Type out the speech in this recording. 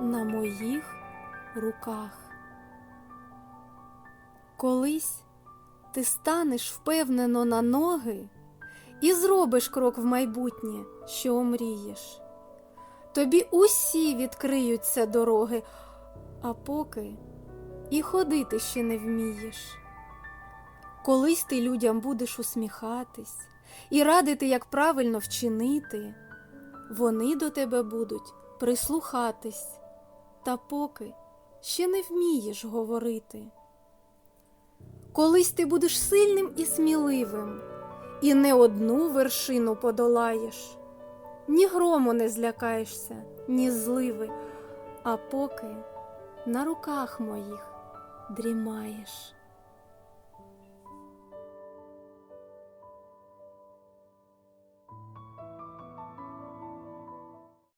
на моїх руках. Колись ти станеш впевнено на ноги і зробиш крок в майбутнє, що омрієш. Тобі усі відкриються дороги, а поки і ходити ще не вмієш. Колись ти людям будеш усміхатись і радити, як правильно вчинити, вони до тебе будуть прислухатись, та поки ще не вмієш говорити. Колись ти будеш сильним і сміливим, і не одну вершину подолаєш, ні грому не злякаєшся, ні зливи, а поки на руках моїх дрімаєш.